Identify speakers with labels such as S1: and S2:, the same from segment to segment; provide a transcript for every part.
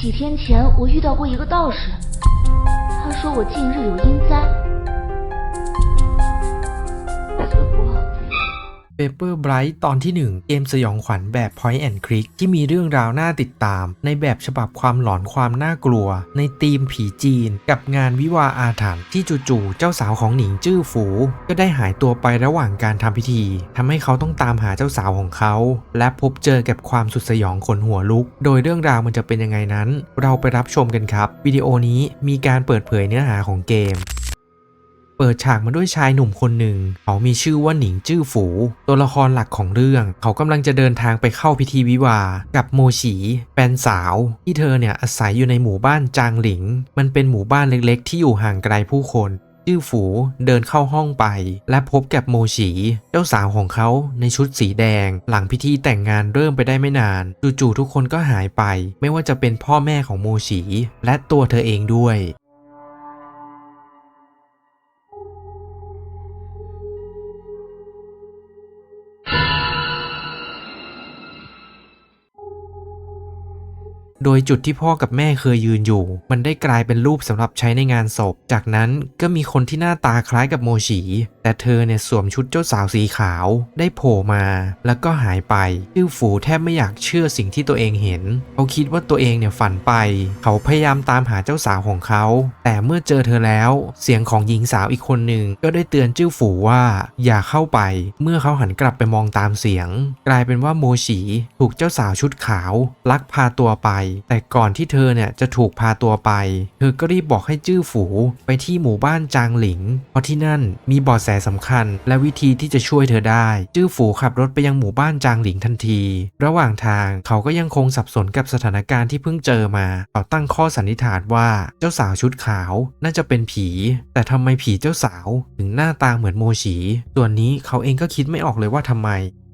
S1: 几天前我遇到过一个道士，他说我近日有阴灾。
S2: Paper Bright ตอนที่ 1 เกมสยองขวัญแบบ Point and Click ที่มีเรื่องราวน่าติดตาม ในแบบฉบับความหลอนความน่ากลัว ในธีมผีจีน กับงานวิวาอาถรรพ์ที่จู่ๆเจ้าสาวของหนิงจื้อฝู ก็ได้หายตัวไประหว่างการทำพิธี ทำให้เขาต้องตามหาเจ้าสาวของเขา และพบเจอกับความสุดสยองขนหัวลุก โดยเรื่องราวมันจะเป็นยังไงนั้น เราไปรับชมกันครับ วิดีโอนี้มีการเปิดเผยเนื้อหาของเกม เปิดฉากมาด้วยชายหนุ่มคนหนึ่ง เขามีชื่อว่าหนิงจื้อฝู ตัวละครหลักของเรื่อง เขากำลังจะเดินทางไปเข้าพิธีวิวา กับโมฉีแฟนสาว ที่เธอเนี่ยอาศัยอยู่ในหมู่บ้านจางหลิง มันเป็นหมู่บ้านเล็กๆ ที่อยู่ห่างไกลผู้คนจื้อฝูเดินเข้าห้องไป และพบกับโมฉีเจ้าสาวของเขาในชุดสีแดง หลังพิธีแต่งงานเริ่มไปได้ไม่นานจู่ๆทุกคนก็หายไป ไม่ว่าจะเป็นพ่อแม่ของโมฉีและตัวเธอเองด้วย โดยจุดที่พ่อกับแม่เคยยืนอยู่ มันได้กลายเป็นรูปสำหรับใช้ในงานศพ จากนั้นก็มีคนที่หน้าตาคล้ายกับโมฉีแต่เธอเนี่ยสวมชุดเจ้าสาวสีขาว ได้โผล่มา แล้วก็หายไปจิ้วฝูแทบไม่อยากเชื่อสิ่งที่ตัวเองเห็น เขาคิดว่าตัวเองเนี่ยฝันไป เขาพยายามตามหาเจ้าสาวของเขา แต่เมื่อเจอเธอแล้ว เสียงของหญิงสาวอีกคนหนึ่งก็ได้เตือนจิ้วฝูว่า อย่าเข้าไป เมื่อเขาหันกลับไปมองตามเสียง กลายเป็นว่าโมฉีถูกเจ้าสาวชุดขาว ลักพาตัวไปแต่ก่อนที่เธอเนี่ยจะถูกพาตัวไป เธอก็รีบบอกให้จื้อฝูไปที่หมู่บ้านจางหลิง เพราะที่นั่นมีเบาะแสสำคัญ และวิธีที่จะช่วยเธอได้ จื้อฝูขับรถไปยังหมู่บ้านจางหลิงทันที ระหว่างทางเขาก็ยังคงสับสนกับสถานการณ์ที่เพิ่งเจอมา เขาตั้งข้อสันนิษฐานว่าเจ้าสาวชุดขาวน่าจะเป็นผี แต่ทำไมผีเจ้าสาว ถึงหน้าตาเหมือนโมฉีส่วนนี้เขาเองก็คิดไม่ออกเลยว่าทำไม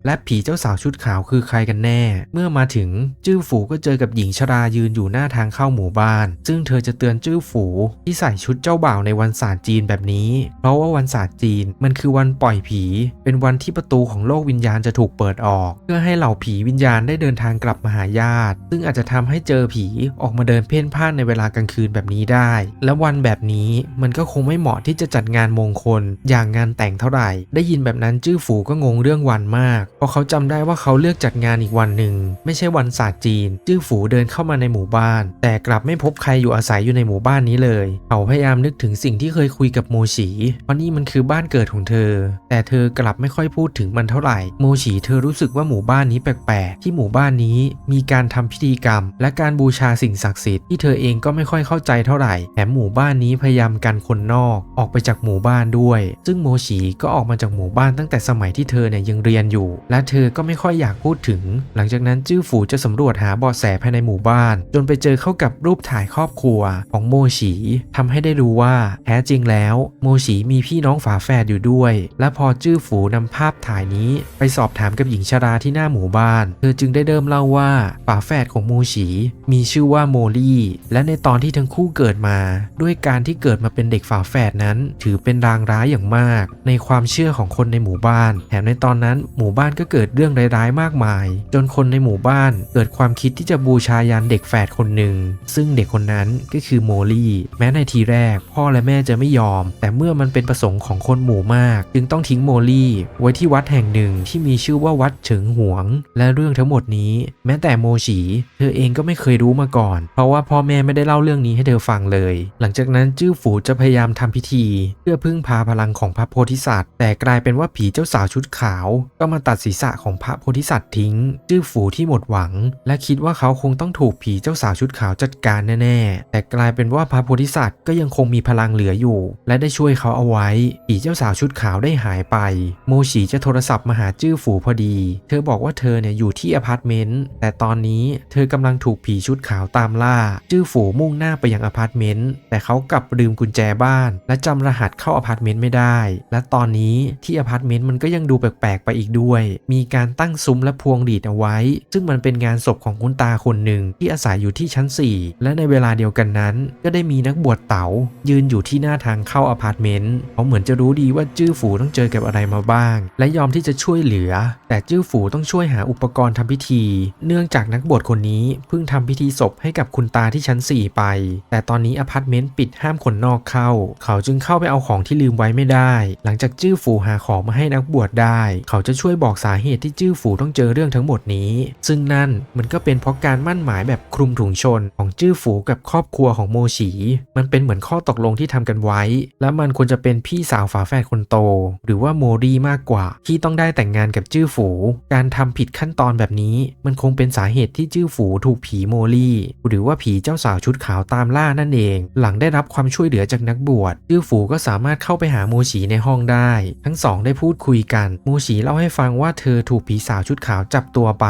S2: และผีเจ้าสาวชุดขาวคือใครกันแน่ เมื่อมาถึงจื้อฝูก็เจอกับหญิงชรายืนอยู่หน้าทางเข้าหมู่บ้าน ซึ่งเธอจะเตือนจื้อฝูที่ใส่ชุดเจ้าบ่าวในวันศาสตร์จีนแบบนี้ เพราะว่าวันศาสตร์จีนมันคือวันปล่อยผี เป็นวันที่ประตูของโลกวิญญาณจะถูกเปิดออก เพื่อให้เหล่าผีวิญญาณได้เดินทางกลับมาหาญาติ ซึ่งอาจจะทำให้เจอผีออกมาเดินเพ่นพ่านในเวลากลางคืนแบบนี้ได้ และวันแบบนี้มันก็คงไม่เหมาะที่จะจัดงานมงคล อย่างงานแต่งเท่าไหร่ ได้ยินแบบนั้นจื้อฝูก็งงเรื่องวันมาก ราะเขาจำได้ว่าเขาเลือกจัดงานอีกวันหนึ่ง ไม่ใช่วันศาสตร์จีน จื้อฝูเดินเข้ามาในหมู่บ้าน แต่กลับไม่พบใครอยู่อาศัยอยู่ในหมู่บ้านนี้เลย เขาพยายามนึกถึงสิ่งที่เคยคุยกับโมฉีเพราะนี่มันคือบ้านเกิดของเธอ แต่เธอกลับไม่ค่อยพูดถึงมันเท่าไหร่ โมฉีเธอรู้สึกว่าหมู่บ้านนี้แปลกๆ ที่หมู่บ้านนี้มีการทำพิธีกรรม และการบูชาสิ่งศักดิ์สิทธิ์ที่เธอเองก็ไม่ค่อยเข้าใจเท่าไหร่แถมหมู่บ้านนี้พยายามกันคนนอก ออกไปจากหมู่บ้านด้วย ซึ่งโมฉีก็ออกมาจากหมู่บ้านตั้งแต่สมัยที่เธอเนี่ยยังเรียนอยู่และเธอก็ไม่ค่อยอยากพูดถึง หลังจากนั้นจื้อฝูจะสำรวจหาเบาะแสภายในหมู่บ้าน จนไปเจอเข้ากับรูปถ่ายครอบครัวของโมฉีทำให้ได้รู้ว่าแท้จริงแล้ว โมฉีมีพี่น้องฝาแฝดอยู่ด้วย และพอจื้อฝูนำภาพถ่ายนี้ ไปสอบถามกับหญิงชราที่หน้าหมู่บ้าน เธอจึงได้เริ่มเล่าว่าฝาแฝดของโมฉีมีชื่อว่าโมลี่ และในตอนที่ทั้งคู่เกิดมา ด้วยการที่เกิดมาเป็นเด็กฝาแฝดนั้น ถือเป็นรางร้ายอย่างมาก ในความเชื่อของคนในหมู่บ้านแถมในตอนนั้นหมู่บ้านก็เกิดเรื่องร้ายๆมากมาย จนคนในหมู่บ้านเกิดความคิดที่จะบูชายันเด็กแฝดคนหนึ่ง ซึ่งเด็กคนนั้นก็คือโมลี่ แม้ในทีแรก พ่อและแม่จะไม่ยอม แต่เมื่อมันเป็นประสงค์ของคนหมู่มาก จึงต้องทิ้งโมลี่ ไว้ที่วัดแห่งหนึ่งที่มีชื่อว่าวัดเฉิงหวง และเรื่องทั้งหมดนี้ แม้แต่โมฉีเธอเองก็ไม่เคยรู้มาก่อน เพราะว่าพ่อแม่ไม่ได้เล่าเรื่องนี้ให้เธอฟังเลย หลังจากนั้นจื้อฝูจะพยายามทำพิธี เพื่อพึ่งพาพลังของพระโพธิสัตว์ แต่กลายเป็นว่าผีเจ้าสาวชุดขาว ก็มาตัดศีรษะของพระโพธิสัตว์ทิ้ง จื้อฝูที่หมดหวัง และคิดว่าเขาคงต้องถูกผีเจ้าสาวชุดขาวจัดการแน่ๆ แต่กลายเป็นว่าพระโพธิสัตว์ก็ยังคงมีพลังเหลืออยู่ และได้ช่วยเขาเอาไว้ ผีเจ้าสาวชุดขาวได้หายไป โมฉีจะโทรศัพท์มาหาจื้อฝูพอดี เธอบอกว่าเธอเนี่ยอยู่ที่อพาร์ตเมนต์ แต่ตอนนี้เธอกำลังถูกผีชุดขาวตามล่า จื้อฝูมุ่งหน้าไปยังอพาร์ตเมนต์ แต่เขากลับลืมกุญแจบ้าน และจำรหัสเข้าอพาร์ตเมนต์ไม่ได้ และตอนนี้ที่อพาร์ตเมนต์มันก็ยังดูแปลกๆไปอีกด้วยมีการตั้งซุ้มและพวงหรีดเอาไว้ ซึ่งมันเป็นงานศพของคุณตาคนหนึ่งที่อาศัยอยู่ที่ชั้น 4 และในเวลาเดียวกันนั้น ก็ได้มีนักบวชเต๋ายืนอยู่ที่หน้าทางเข้าอพาร์ตเมนต์เขาเหมือนจะรู้ดีว่าจื้อฝูต้องเจอกับอะไรมาบ้าง และยอมที่จะช่วยเหลือ แต่จื้อฝูต้องช่วยหาอุปกรณ์ทำพิธี เนื่องจากนักบวชคนนี้เพิ่งทำพิธีศพให้กับคุณตาที่ชั้น 4 ไป แต่ตอนนี้อพาร์ตเมนต์ปิดห้ามคนนอกเข้า เขาจึงเข้าไปเอาของที่ลืมไว้ไม่ได้ หลังจากจื้อฝูหาของมาให้นักบวชได้ เขาจะช่วยบอกสาเหตุที่จื้อฝูต้องเจอเรื่องทั้งหมดนี้ ซึ่งนั่นมันก็เป็นเพราะการมั่นหมายแบบคลุมถุงชนของจื้อฝูกับครอบครัวของโมฉี มันเป็นเหมือนข้อตกลงที่ทำกันไว้ และมันควรจะเป็นพี่สาวฝาแฝดคนโต หรือว่าโมรีมากกว่า ที่ต้องได้แต่งงานกับจื้อฝู การทำผิดขั้นตอนแบบนี้ มันคงเป็นสาเหตุที่จื้อฝูถูกผีโมลี่หรือว่าผีเจ้าสาวชุดขาวตามล่านั่นเอง หลังได้รับความช่วยเหลือจากนักบวชจื้อฝูก็สามารถเข้าไปหาโมฉีในห้องได้ ทั้งสองได้พูดคุยกัน โมฉีเล่าให้ฟังว่าเธอถูกผีสาวชุดขาวจับตัวไป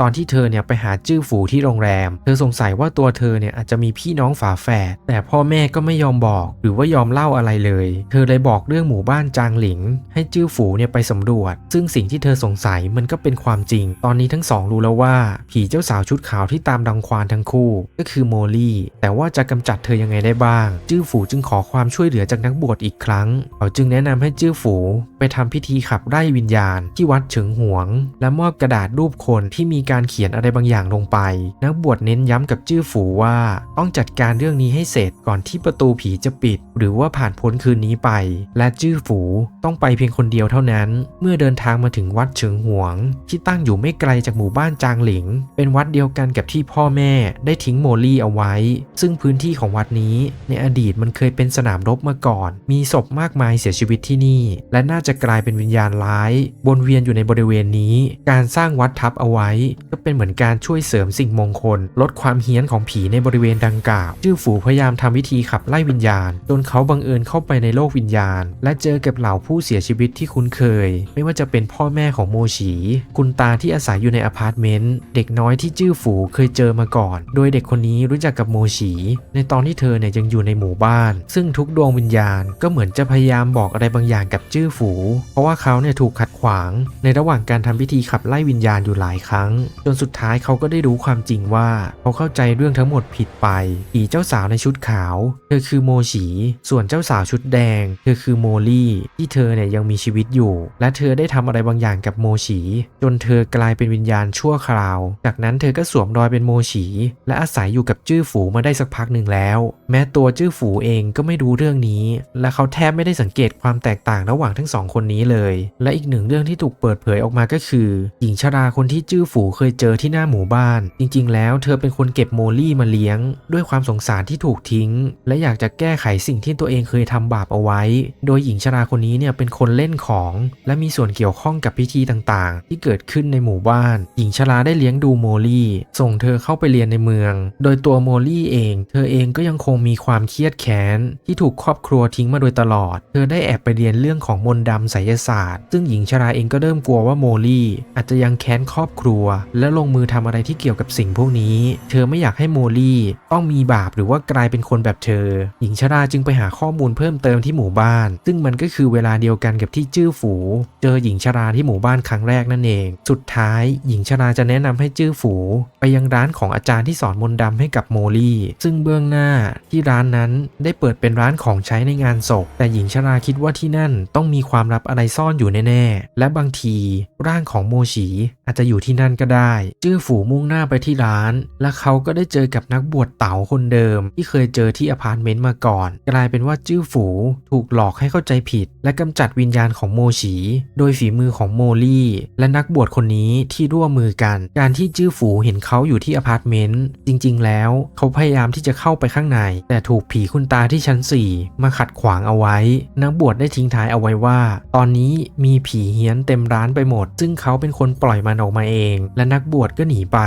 S2: ตอนที่เธอเนี่ยไปหาจื้อฝูที่โรงแรม เธอสงสัยว่าตัวเธอเนี่ยอาจจะมีพี่น้องฝาแฝดแต่พ่อแม่ก็ไม่ยอมบอก หรือว่ายอมเล่าอะไรเลย เธอเลยบอกเรื่องหมู่บ้านจางหลิง ให้จื้อฝูเนี่ยไปสำรวจ ซึ่งสิ่งที่เธอสงสัยมันก็เป็นความจริง ตอนนี้ทั้งสองรู้แล้วว่า ผีเจ้าสาวชุดขาวที่ตามดังควานทั้งคู่ ก็คือโมลี่ แต่ว่าจะกำจัดเธอยังไงได้บ้าง จื้อฝูจึงขอความช่วยเหลือจากนักบวชอีกครั้งเขาจึงแนะนำให้จื้อฝูไปทำพิธีขับไล่วิญญาณที่วัดเฉิงหวง และมอบกระดาษรูปคนที่มีการเขียนอะไรบางอย่างลงไป นักบวชเน้นย้ำกับจื้อฝูว่าต้องจัดการเรื่องนี้ให้เสร็จก่อนที่ประตูผีจะปิด หรือว่าผ่านพ้นคืนนี้ไป และจื้อฝูต้องไปเพียงคนเดียวเท่านั้น เมื่อเดินทางมาถึงวัดเฉิงหวง ที่ตั้งอยู่ไม่ไกลจากหมู่บ้านจางหลิง เป็นวัดเดียวกันกับที่พ่อแม่ได้ทิ้งโมลี่เอาไว้ ซึ่งพื้นที่ของวัดนี้ในอดีตมันเคยเป็นสนามรบมาก่อน มีศพมากมายเสียชีวิตที่นี่ และน่าจะกลายเป็นวิญญาณร้ายวนเวียนอยู่ในบริเวณนี้ การสร้างวัดทับเอาไว้ ก็เป็นเหมือนการช่วยเสริมสิ่งมงคล ลดความเฮี้ยนของผีในบริเวณดังกล่าวจื้อฝูพยายามทำวิธีขับไล่วิญญาณ จนเขาบังเอิญเข้าไปในโลกวิญญาณ และเจอกับเหล่าผู้เสียชีวิตที่คุ้นเคย ไม่ว่าจะเป็นพ่อแม่ของโมฉีคุณตาที่อาศัยอยู่ในอพาร์ตเมนต์เด็กน้อยที่จื้อฝูเคยเจอมาก่อน โดยเด็กคนนี้รู้จักกับโมฉีในตอนที่เธอเนี่ยยังอยู่ในหมู่บ้าน ซึ่งทุกดวงวิญญาณก็เหมือนจะพยายามบอกอะไรบางอย่างกับจื้อฝู เพราะว่าเขาเนี่ยถูกขัดขวางในระหว่างการทำพิธีขับไล่วิญญาณอยู่หลายครั้ง จนสุดท้ายเขาก็ได้รู้ความจริงว่า เขาเข้าใจเรื่องทั้งหมดผิดไปผีเจ้าสาวในชุดขาว เธอคือโมฉี ส่วนเจ้าสาวชุดแดง เธอคือโมลี่ ที่เธอเนี่ยยังมีชีวิตอยู่ และเธอได้ทำอะไรบางอย่างกับโมฉี จนเธอกลายเป็นวิญญาณชั่วคราว จากนั้นเธอก็สวมรอยเป็นโมฉี และอาศัยอยู่กับจื้อฝูมาได้สักพักหนึ่งแล้ว แม้ตัวจื้อฝูเองก็ไม่รู้เรื่องนี้ และเขาแทบไม่ได้สังเกตความแตกต่างระหว่างทั้งสองคนนี้เลย และอีกหนึ่งเรื่องที่ถูกเปิดเผยออกมาก็คือ หญิงชราคนที่จื้อฝูเคยเจอที่หน้าหมู่บ้าน จริง ๆ แล้วเธอเป็นคนเก็บโมลี่มาเลี้ยง ด้วยความสงสารที่ถูกทิ้ง และอยากจะแก้ไขสิ่งที่ตัวเองเคยทำบาปเอาไว้ โดยหญิงชราคนนี้เนี่ยเป็นคนเล่นของ และมีส่วนเกี่ยวข้องกับพิธีต่างๆ ที่เกิดขึ้นในหมู่บ้าน หญิงชราได้เลี้ยงดูโมลี่ ส่งเธอเข้าไปเรียนในเมือง โดยตัวโมลี่เอง เธอเองก็ยังคงมีความเครียดแค้นที่ถูกครอบครัวทิ้งมาโดยตลอด เธอได้แอบไปเรียนเรื่องของมนต์ดำไสยศาสตร์ ซึ่งหญิงชราเองก็เริ่มกลัวว่าโมลี่อาจจะยังแค้นครอบครัว และลงมือทำอะไรที่เกี่ยวกับสิ่งพวกนี้ เธอไม่อยากให้โมลี่ต้องมีบาปหรือว่ากลายเป็นคนแบบเธอ หญิงชราจึงไปหาข้อมูลเพิ่มเติมที่หมู่บ้าน ซึ่งมันก็คือเวลาเดียวกันกับที่จื้อฝู เจอหญิงชราที่หมู่บ้านครั้งแรกนั่นเอง สุดท้ายหญิงชราจะแนะนำให้จื้อฝู ไปยังร้านของอาจารย์ที่สอนมนต์ดำให้กับโมลี่ ซึ่งเบื้องหน้าที่ร้านนั้นได้เปิดเป็นร้านของใช้ในงานศพ แต่หญิงชราคิดว่าที่นั่นต้องมีความลับอะไรซ่อนอยู่แน่ๆ และบางที и ร่างของโมฉีอาจจะอยู่ที่นั่นก็ได้ จื้อฝูมุ่งหน้าไปที่ร้าน และเขาก็ได้เจอกับนักบวชเต๋าคนเดิม ที่เคยเจอที่อพาร์ตเมนต์มาก่อน กลายเป็นว่าจื้อฝูถูกหลอกให้เข้าใจผิด และกำจัดวิญญาณของโมฉีโดยฝีมือของโมลี่ และนักบวชคนนี้ที่ร่วมมือกัน การที่จื้อฝูเห็นเขาอยู่ที่อพาร์ตเมนต์จริง ๆ แล้ว เขาพยายามที่จะเข้าไปข้างใน แต่ถูกผีคุณตาที่ชั้น 4 มาขัดขวางเอาไว้ นักบวชได้ทิ้งท้ายเอาไว้ว่า ตอนนี้มีผีเฮี้ยนเต็มร้านไปหมดซึ่งเขาเป็นคนปล่อยมันออกมาเอง และนักบวชก็หนีไป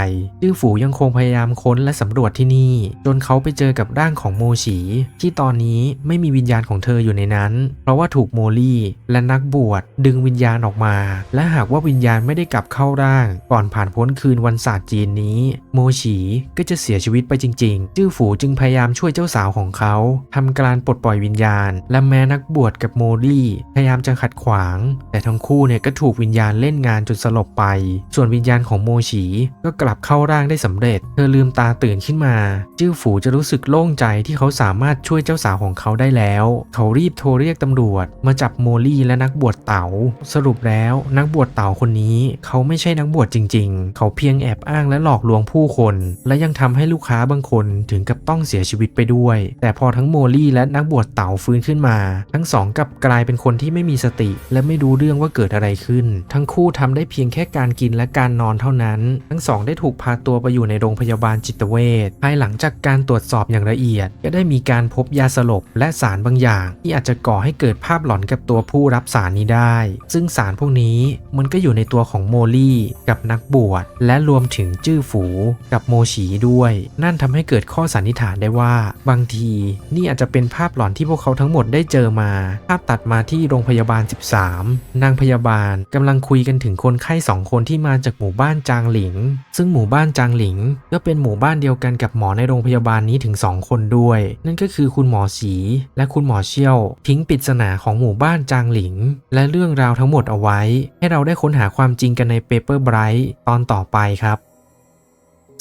S2: จื้อฝูยังคงพยายามค้นและสำรวจที่นี่ จนเขาไปเจอกับร่างของโมฉี ที่ตอนนี้ไม่มีวิญญาณของเธออยู่ในนั้น เพราะว่าถูกโมลี่และนักบวชดึงวิญญาณออกมา และหากว่าวิญญาณไม่ได้กลับเข้าร่าง ก่อนผ่านพ้นคืนวันศาสตร์จีนนี้ โมฉีก็จะเสียชีวิตไปจริง ๆ จื้อฝูจึงพยายามช่วยเจ้าสาวของเขาทำการปลดปล่อยวิญญาณ และแม้นักบวชกับโมลี่พยายามจะขัดขวาง แต่ทั้งคู่เนี่ยก็ถูกวิญญาณญาณเล่นงานจนสลบไป ส่วนวิญญาณของโมฉีก็กลับเข้าร่างได้สำเร็จ เธอลืมตาตื่นขึ้นมา จื้อฝูจะรู้สึกโล่งใจที่เขาสามารถช่วยเจ้าสาวของเขาได้แล้ว เขารีบโทรเรียกตำรวจ มาจับโมลี่และนักบวชเต๋า สรุปแล้วนักบวชเต๋าคนนี้ เขาไม่ใช่นักบวชจริง ๆ เขาเพียงแอบอ้างและหลอกลวงผู้คน และยังทำให้ลูกค้าบางคนถึงกับต้องเสียชีวิตไปด้วย แต่พอทั้งโมลี่และนักบวชเต๋าฟื้นขึ้นมา ทั้งสองกลับกลายเป็นคนที่ไม่มีสติ และไม่รู้เรื่องว่าเกิดอะไรขึ้น ทั้งคู่ทำได้เพียงแค่การกินและการนอนเท่านั้น ทั้งสองได้ถูกพาตัวไปอยู่ในโรงพยาบาลจิตเวชภายหลังจากการตรวจสอบอย่างละเอียด ก็ได้มีการพบยาสลบและสารบางอย่าง ที่อาจจะก่อให้เกิดภาพหลอนกับตัวผู้รับสารนี้ได้ ซึ่งสารพวกนี้มันก็อยู่ในตัวของโมลี่ กับนักบวชและรวมถึงจื้อฝูกับโมฉีด้วย นั่นทำให้เกิดข้อสันนิษฐานได้ว่า บางทีนี่อาจจะเป็นภาพหลอนที่พวกเขาทั้งหมดได้เจอมา ภาพตัดมาที่โรงพยาบาล 13 นางพยาบาลกำลังคุยกันถึงคนไข้สองคนที่มาจากหมู่บ้านจางหลิง ซึ่งหมู่บ้านจางหลิง ก็เป็นหมู่บ้านเดียวกันกับหมอในโรงพยาบาลนี้ถึง 2 คนด้วย นั่นก็คือคุณหมอสี และคุณหมอเชี่ยว ทิ้งปริศนาของหมู่บ้านจางหลิง และเรื่องราวทั้งหมดเอาไว้ ให้เราได้ค้นหาความจริงกันใน Paper Bright ตอนต่อไปครับ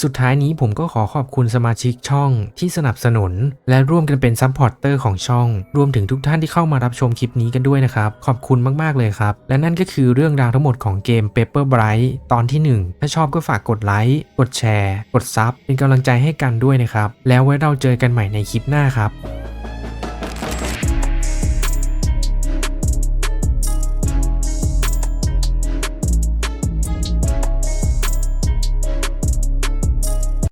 S2: สุดท้ายนี้ผมก็ขอขอบคุณสมาชิกช่องที่สนับสนุน และร่วมกันเป็นซัพพอร์ตเตอร์ของช่อง รวมถึงทุกท่านที่เข้ามารับชมคลิปนี้กันด้วยนะครับ ขอบคุณมาก ๆ เลยครับ และนั่นก็คือเรื่องราวทั้งหมดของเกม Paper Bright ตอนที่ 1 ถ้าชอบก็ฝากกดไลค์กดแชร์ กดซับเป็นกำลังใจให้กันด้วยนะครับ แล้วไว้เราเจอกันใหม่ในคลิปหน้าครับ